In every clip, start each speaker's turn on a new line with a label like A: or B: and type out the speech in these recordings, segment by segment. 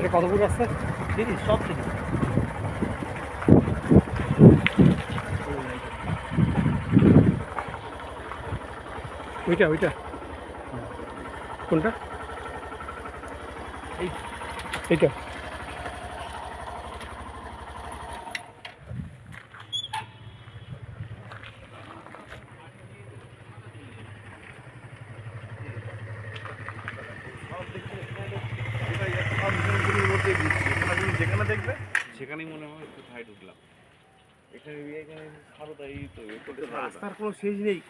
A: এটা কত ফুট রাস্তা
B: তিরিশ সব তিরিশ
A: ওইটা ওইটা। কোনটা?
B: এই
A: এইটা।
C: যেখানে দেখবে সেখানেই মনে হয় কোথায় ঢুকলাম এখানে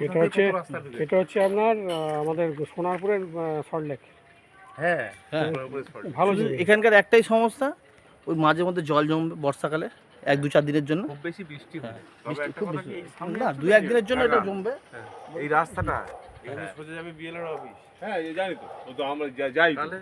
A: এটা হচ্ছে এটা হচ্ছে আপনার আমাদের সোনারপুরের সল্টলেক
D: হ্যাঁ
B: হ্যাঁ।
A: ভালো
B: এখানকার একটাই সমস্যা ওই মাঝে মধ্যে জল জমবে বর্ষাকালে এক দু চার দিনের জন্য।
D: খুব বেশি বৃষ্টি
B: হ্যাঁ,
D: হয়
B: বৃষ্টি খুব বেশি না দু একদিনের জন্য এটা জমবে।
D: এই রাস্তাটা
C: এখানে সোজা যাবে বিএলআর অফিস
E: হ্যাঁ জানি তো ও তো আমরা যাই
D: তাহলে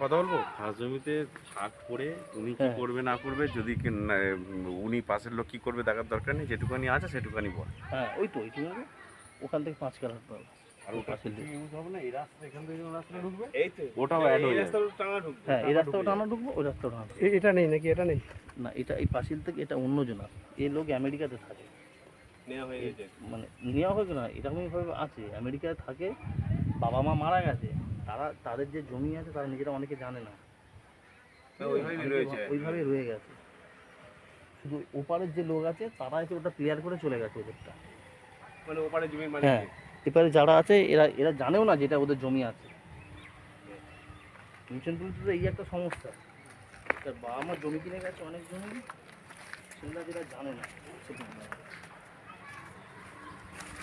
D: কথা বলব?
C: খাস জমিতে ছাদ পড়ে উনি কি
B: হ্যাঁ।
C: করবে না করবে যদি উনি পাশের লোক কি করবে দেখার দরকার নেই যেটুকানি আছে সেটুকানি বল।
B: হ্যাঁ ওই তো ওই ওখান থেকে পাঁচ কালার পাবে
C: আর ওটা
B: পাশের দিকে।
C: ইউজ হবে এই রাস্তা এখান থেকে যখন
E: এই তো।
C: ওটাও অ্যাড হয়ে
B: হ্যাঁ
A: এটা নেই নাকি? এটা নেই?
B: না এটা এই পাঁচিল থেকে এটা অন্য জনা এই লোক আমেরিকাতে থাকে। মানে নেওয়া হয়েছে না এরকমইভাবে আছে। আমেরিকায় থাকে বাবা মা মারা গেছে। তারা তাদের যে জমি আছে তারা নিজেরা অনেকে জানে না।
E: ওইভাবেই
B: রয়ে গেছে। শুধু ওপারের যে লোক আছে তারা এসে ওটা ক্লিয়ার করে চলে গেছে ওদেরটা।
E: মানে ওপারে জমির মানে
B: হ্যাঁ এপারে যারা আছে এরা এরা জানেও না যেটা ওদের জমি আছে। মিশন পুলিশে এই একটা সমস্যা। তার বাবা মা জমি কিনে গেছে অনেক জমি। সেগুলো যেটা জানে না সেটা জানে না।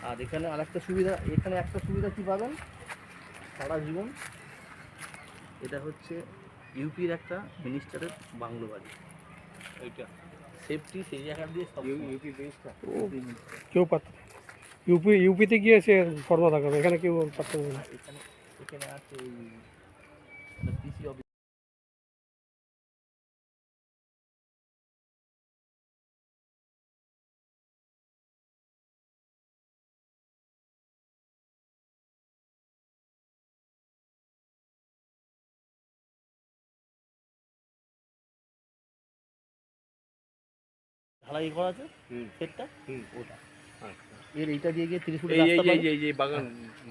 B: আর এখানে আরেকটা সুবিধা এখানে একটা সুবিধা কি পাবেন? সারা জীবন। এটা হচ্ছে ইউপির একটা মিনিস্টারের বাংলো বাড়ি। সেফটি সেই জায়গা দিয়ে
E: ইউপি
A: কেউ পাত্র ইউপি ইউপিতে গিয়ে সে ফর্মা থাকবে এখানে কেউ পাত্র না।
B: এখানে এখানে আছে ঢালাই করা আছে?
E: হুম।
B: সেটটা? ওটা।
E: আচ্ছা।
B: এর এইটা দিয়ে গিয়ে তিরিশ ফুট
E: এই এই এই। এই যে বাগান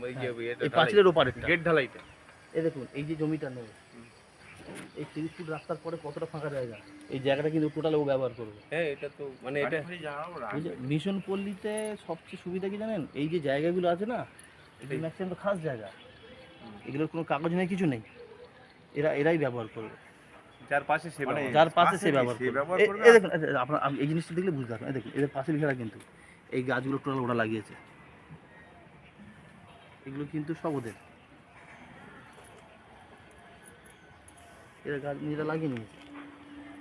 E: এই যে
B: হ্যাঁ,
E: এটা
B: এই। পাঁচিলের ওপারে
E: গেট ঢালাইটা
B: এই দেখুন এই যে জমিটা নেই। এই তিরিশ ফুট রাস্তার পরে কতটা ফাঁকা জায়গা? এই জায়গাটা কিন্তু টোটাল ও ব্যবহার করবে।
E: হ্যাঁ এটা তো মানে এটা
B: মিশন পল্লীতে সবচেয়ে সুবিধা কি জানেন? এই যে জায়গাগুলো আছে না এগুলো ম্যাক্সিমাম তো খাস জায়গা। এগুলোর কোনো কাগজ নেই কিছু নেই। এরা এরাই ব্যবহার করবে।
C: যার পাশে সে
D: মানে
B: যার পাশে সে ব্যবহার করবে। এই দেখুন আপনার এই জিনিসটা দেখলে বুঝতে পারবেন। দেখুন এদের পাশে লিখাটা কিন্তু এই গাছগুলো টোটাল ওরা লাগিয়েছে। এগুলো কিন্তু সব ওদের। এরা গাছ নিজেরা লাগিয়ে নিয়েছে।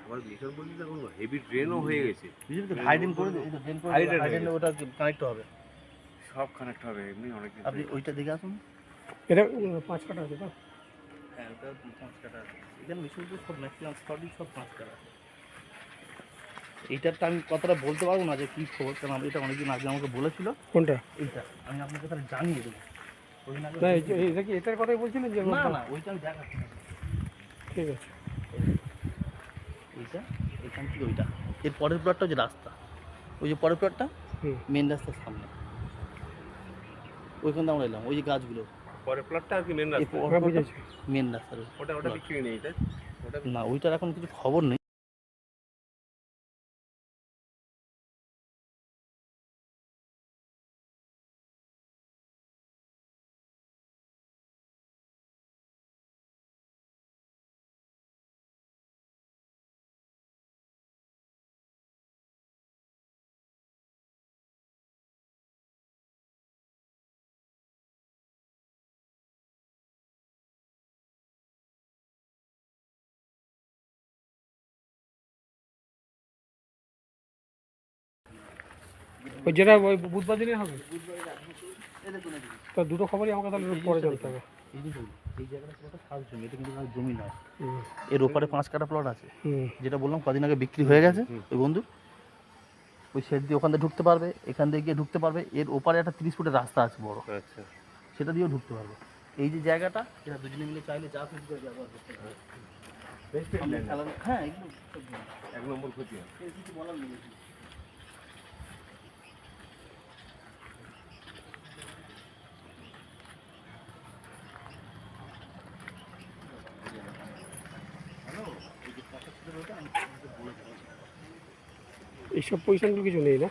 E: আবার মিশন বলছি তো হেভি ড্রেনও হয়ে গেছে।
B: বুঝলি তো হাইডেন করে। ওটা কানেক্ট হবে?
C: সব কানেক্ট হবে এমনি অনেক
B: আপনি ওইটা দেখে আসুন।
A: এটা পাঁচ কাটা আছে তো
B: হ্যাঁ ওটা পাঁচ কাটা আছে। এখানে মিশন তো সব ম্যাক্সিমাম সবই সব পাঁচ কাটা আছে। এইটারটা আমি কতটা বলতে পারব না যে কী খবর কারণ আমি এটা অনেকদিন আগে আমাকে বলেছিল।
A: কোনটা?
B: এইটা আমি আপনাকে তাহলে জানিয়ে দেবো। না
A: যে- এটা কি এটার কথাই বলছিলেন যে
B: না না ওইটা আমি দেখাচ্ছি
A: ঠিক আছে।
B: এইটা এখান থেকে ওইটা। এর পরের প্লটটা হচ্ছে রাস্তা ওই যে পরের প্লটটা মেন রাস্তার সামনে। ওইখান থেকে আমরা এলাম ওই যে গাছগুলো।
E: প্লটটা আর কি মেন রাস্তা? ওটা ওটা বিক্রি নেই তাই? ওটা
B: না ওইটার এখন কিছু খবর নেই।
A: ওই যেটা ওই বুধবার দিনে হবে? তা দুটো খবরই আমাকে তাহলে পরে জানতে হবে।
B: এই জায়গাটা পুরোটা জমি এটা কিন্তু জমি নয়। এর ওপারে পাঁচ কাটা প্লট আছে। যেটা বললাম কদিন আগে বিক্রি হয়ে গেছে ওই বন্ধু। ওই শেড দিয়ে ওখান থেকে ঢুকতে পারবে এখান থেকে গিয়ে ঢুকতে পারবে। এর ওপারে একটা তিরিশ ফুটের রাস্তা আছে বড়।
E: আচ্ছা।
B: সেটা দিয়েও ঢুকতে পারবে। এই যে জায়গাটা এটা দুজনে মিলে চাইলে যা খুশি করে ব্যবহার করতে পারবে। হ্যাঁ
E: এক নম্বর ক্ষতি
B: কিছু বলার নেই।
A: এইসব পজিশনগুলো কিছু নেই না?